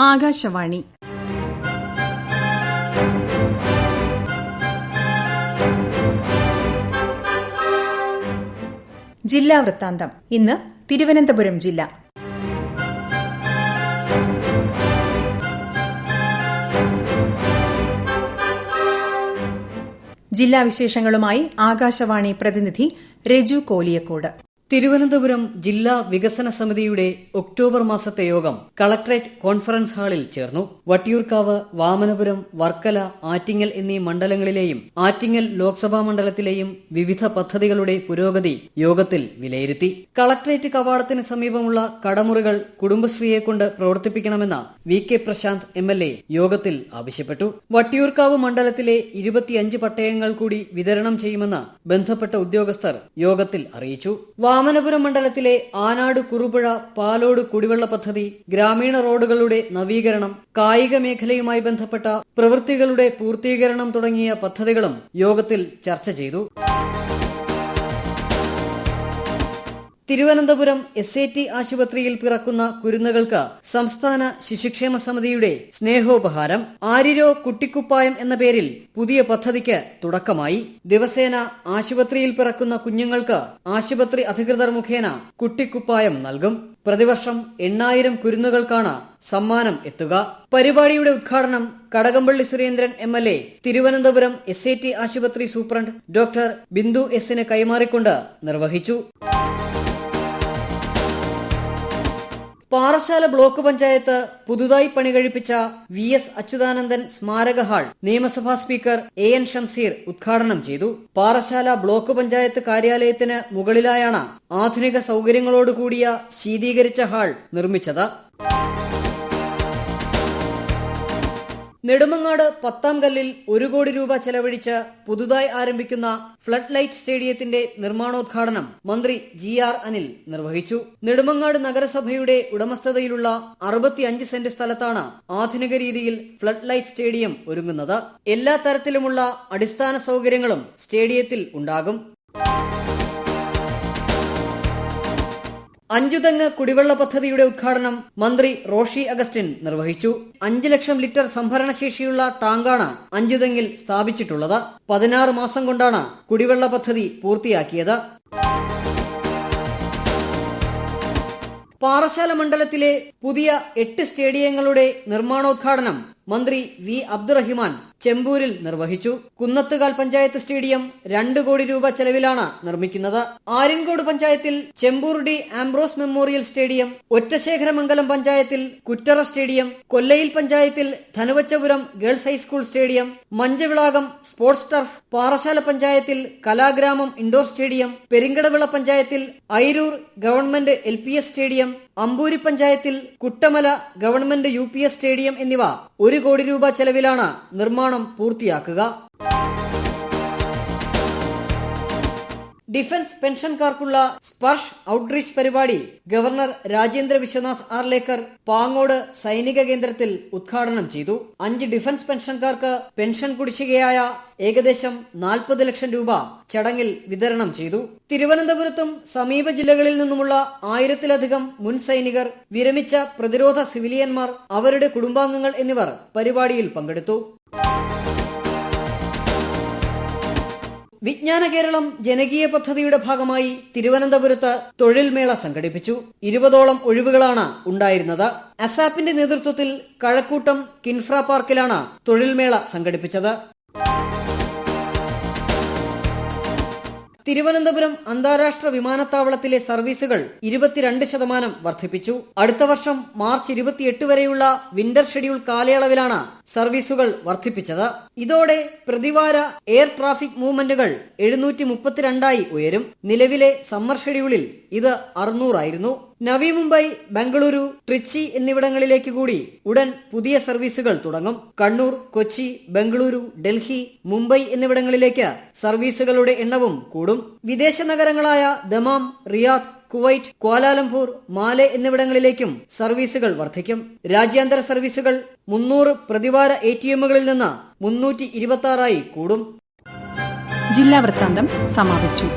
ആകാശവാണി. ജില്ലാ വൃത്താന്തം. ഇന്ന് തിരുവനന്തപുരം ജില്ല. ജില്ലാ വിശേഷങ്ങളുമായി ആകാശവാണി പ്രതിനിധി രജു കോലിയക്കോട്. തിരുവനന്തപുരം ജില്ലാ വികസന സമിതിയുടെ ഒക്ടോബർ മാസത്തെ യോഗം കളക്ടറേറ്റ് കോൺഫറൻസ് ഹാളിൽ ചേർന്നു. വട്ടിയൂർക്കാവ് വാമനപുരം വർക്കല ആറ്റിങ്ങൽ എന്നീ മണ്ഡലങ്ങളിലെയും ആറ്റിങ്ങൽ ലോക്സഭാ മണ്ഡലത്തിലെയും വിവിധ പദ്ധതികളുടെ പുരോഗതി യോഗത്തിൽ വിലയിരുത്തി. കളക്ടറേറ്റ് കവാടത്തിന് സമീപമുള്ള കടമുറികൾ കുടുംബശ്രീയെ കൊണ്ട് പ്രവർത്തിപ്പിക്കണമെന്ന V K Prashanth M L A യോഗത്തിൽ ആവശ്യപ്പെട്ടു. വട്ടിയൂർക്കാവ് മണ്ഡലത്തിലെ ഇരുപത്തിയഞ്ച് പട്ടയങ്ങൾ കൂടി വിതരണം ചെയ്യുമെന്ന് ബന്ധപ്പെട്ട ഉദ്യോഗസ്ഥർ യോഗത്തിൽ അറിയിച്ചു. വാമനപുരം മണ്ഡലത്തിലെ ആനാട് കുറുപുഴ പാലോട് കുടിവെള്ള പദ്ധതി ഗ്രാമീണ റോഡുകളുടെ നവീകരണം കായിക മേഖലയുമായി ബന്ധപ്പെട്ട പ്രവൃത്തികളുടെ പൂർത്തീകരണം തുടങ്ങിയ പദ്ധതികളും യോഗത്തിൽ ചർച്ച ചെയ്തു. തിരുവനന്തപുരം എസ് എ ടി ആശുപത്രിയിൽ പിറക്കുന്ന കുരുന്നുകൾക്ക് സംസ്ഥാന ശിശുക്ഷേമ സമിതിയുടെ സ്നേഹോപഹാരം ആരിരോ കുട്ടിക്കുപ്പായം എന്ന പേരിൽ പുതിയ പദ്ധതിക്ക് തുടക്കമായി. ദിവസേന ആശുപത്രിയിൽ പിറക്കുന്ന കുഞ്ഞുങ്ങൾക്ക് ആശുപത്രി അധികൃതർ മുഖേന കുട്ടിക്കുപ്പായം നൽകും. പ്രതിവർഷം എണ്ണായിരം കുരുന്നുകൾക്കാണ് സമ്മാനം എത്തുക. പരിപാടിയുടെ ഉദ്ഘാടനം Kadakampally Surendran M L A Thiruvananthapuram S I T ആശുപത്രി സൂപ്രണ്ട് ഡോക്ടർ ബിന്ദു എസിന് കൈമാറിക്കൊണ്ട് നിർവഹിച്ചു. പാറശാല ബ്ലോക്ക് പഞ്ചായത്ത് പുതുതായി പണികഴിപ്പിച്ച വി എസ് അച്യുതാനന്ദൻ സ്മാരക ഹാൾ നിയമസഭാ സ്പീക്കർ എ എൻ ഷംസീർ ഉദ്ഘാടനം ചെയ്തു. പാറശാല ബ്ലോക്ക് പഞ്ചായത്ത് കാര്യാലയത്തിന് മുകളിലായാണ് ആധുനിക സൗകര്യങ്ങളോടുകൂടിയ ശീതീകരിച്ച ഹാൾ നിർമ്മിച്ചത്. നെടുമങ്ങാട് പത്താം കല്ലിൽ ഒരു കോടി രൂപ ചെലവഴിച്ച് പുതുതായി ആരംഭിക്കുന്ന ഫ്ലഡ് ലൈറ്റ് സ്റ്റേഡിയത്തിന്റെ നിർമ്മാണോദ്ഘാടനം മന്ത്രി ജി ആർ അനിൽ നിർവഹിച്ചു. നെടുമങ്ങാട് നഗരസഭയുടെ ഉടമസ്ഥതയിലുള്ള അറുപത്തിയഞ്ച് സെന്റ് സ്ഥലത്താണ് ആധുനിക രീതിയിൽ ഫ്ലഡ് ലൈറ്റ് സ്റ്റേഡിയം ഒരുങ്ങുന്നത്. എല്ലാ തരത്തിലുമുള്ള അടിസ്ഥാന സൗകര്യങ്ങളും സ്റ്റേഡിയത്തിൽ ഉണ്ടാകും. അഞ്ചുതെങ്ങ് കുടിവെള്ള പദ്ധതിയുടെ ഉദ്ഘാടനം മന്ത്രി റോഷി അഗസ്റ്റിൻ നിർവഹിച്ചു. അഞ്ചു ലക്ഷം ലിറ്റർ സംഭരണശേഷിയുള്ള ടാങ്കാണ് അഞ്ചുതെങ്ങിൽ സ്ഥാപിച്ചിട്ടുള്ളത്. പതിനാറ് മാസം കൊണ്ടാണ് കുടിവെള്ള പദ്ധതി പൂർത്തിയാക്കിയത്. പാറശാല മണ്ഡലത്തിലെ പുതിയ എട്ട് സ്റ്റേഡിയങ്ങളുടെ നിർമ്മാണോദ്ഘാടനം മന്ത്രി വി അബ്ദുറഹിമാൻ ചെമ്പൂരിൽ നിർവഹിച്ചു. കുന്നത്തുകാൽ പഞ്ചായത്ത് സ്റ്റേഡിയം രണ്ട് കോടി രൂപ ചെലവിലാണ് നിർമ്മിക്കുന്നത്. ആര്യൻകോട് പഞ്ചായത്തിൽ Chempoor D Ambrose memorial stadium Ottasekharamangalam പഞ്ചായത്തിൽ കുറ്ററ സ്റ്റേഡിയം കൊല്ലയിൽ പഞ്ചായത്തിൽ Dhanuvachapuram girls high school stadium Manchavilakam sports turf Parassala പഞ്ചായത്തിൽ കലാഗ്രാമം ഇൻഡോർ സ്റ്റേഡിയം പെരിങ്കടവിള പഞ്ചായത്തിൽ Airoor government L stadium Amboori പഞ്ചായത്തിൽ കുട്ടമല ഗവൺമെന്റ് യു സ്റ്റേഡിയം എന്നിവ ഒരു കോടി രൂപ ചെലവിലാണ് നിർമ്മാണം പൂർത്തിയാക്കുക. ഡിഫൻസ് പെൻഷൻകാർക്കുള്ള സ്പർശ് ഔട്ട്റീച്ച് പരിപാടി ഗവർണർ രാജേന്ദ്ര വിശ്വനാഥ് ആർലേക്കർ പാങ്ങോട് സൈനിക കേന്ദ്രത്തിൽ ഉദ്ഘാടനം ചെയ്തു. അഞ്ച് ഡിഫൻസ് പെൻഷൻകാർക്ക് പെൻഷൻ കുടിശ്ശികയായ ഏകദേശം നാൽപ്പത് ലക്ഷം രൂപ ചടങ്ങിൽ വിതരണം ചെയ്തു. തിരുവനന്തപുരത്തും സമീപ ജില്ലകളിൽ നിന്നുമുള്ള ആയിരത്തിലധികം മുൻ സൈനികർ വിരമിച്ച പ്രതിരോധ സിവിലിയന്മാർ അവരുടെ കുടുംബാംഗങ്ങൾ എന്നിവർ പരിപാടിയിൽ പങ്കെടുത്തു. വിജ്ഞാന കേരളം ജനകീയ പദ്ധതിയുടെ ഭാഗമായി തിരുവനന്തപുരത്ത് തൊഴിൽ മേള സംഘടിപ്പിച്ചു. ഇരുപതോളം ഒഴിവുകളാണ് ഉണ്ടായിരുന്നത്. അസാപ്പിന്റെ നേതൃത്വത്തിൽ കഴക്കൂട്ടം കിൻഫ്ര പാർക്കിലാണ് തൊഴിൽ മേള സംഘടിപ്പിച്ചത്. തിരുവനന്തപുരം അന്താരാഷ്ട്ര വിമാനത്താവളത്തിലെ സർവീസുകൾ ഇരുപത്തിരണ്ട് ശതമാനം വർദ്ധിപ്പിച്ചു. അടുത്ത വർഷം മാർച്ച് ഇരുപത്തിയെട്ട് വരെയുള്ള വിന്റർ ഷെഡ്യൂൾ കാലയളവിലാണ് സർവീസുകൾ വർദ്ധിപ്പിച്ചത്. ഇതോടെ പ്രതിവാര എയർ ട്രാഫിക് മൂവ്മെന്റുകൾ എഴുന്നൂറ്റി മുപ്പത്തിരണ്ടായി ഉയരും. നിലവിലെ സമ്മർ ഷെഡ്യൂളിൽ ഇത് അറുന്നൂറായിരുന്നു. നവി മുംബൈ ബംഗളൂരു ട്രിച്ചി എന്നിവിടങ്ങളിലേക്ക് കൂടി ഉടൻ പുതിയ സർവീസുകൾ തുടങ്ങും. കണ്ണൂർ കൊച്ചി ബംഗളൂരു ഡൽഹി മുംബൈ എന്നിവിടങ്ങളിലേക്ക് സർവീസുകളുടെ എണ്ണവും കൂടും. വിദേശ നഗരങ്ങളായ Dammam Riyadh Kuwait Kuala Lumpur Male എന്നിവിടങ്ങളിലേക്കും സർവീസുകൾ വർദ്ധിക്കും. രാജ്യാന്തര സർവീസുകൾ മുന്നൂറ് പ്രതിവാര എ ടി എമ്മുകളിൽ നിന്ന് മുന്നൂറ്റി ഇരുപത്തി ആറായി കൂടും. ജില്ലാ വൃത്താന്തം സമാപിച്ചു.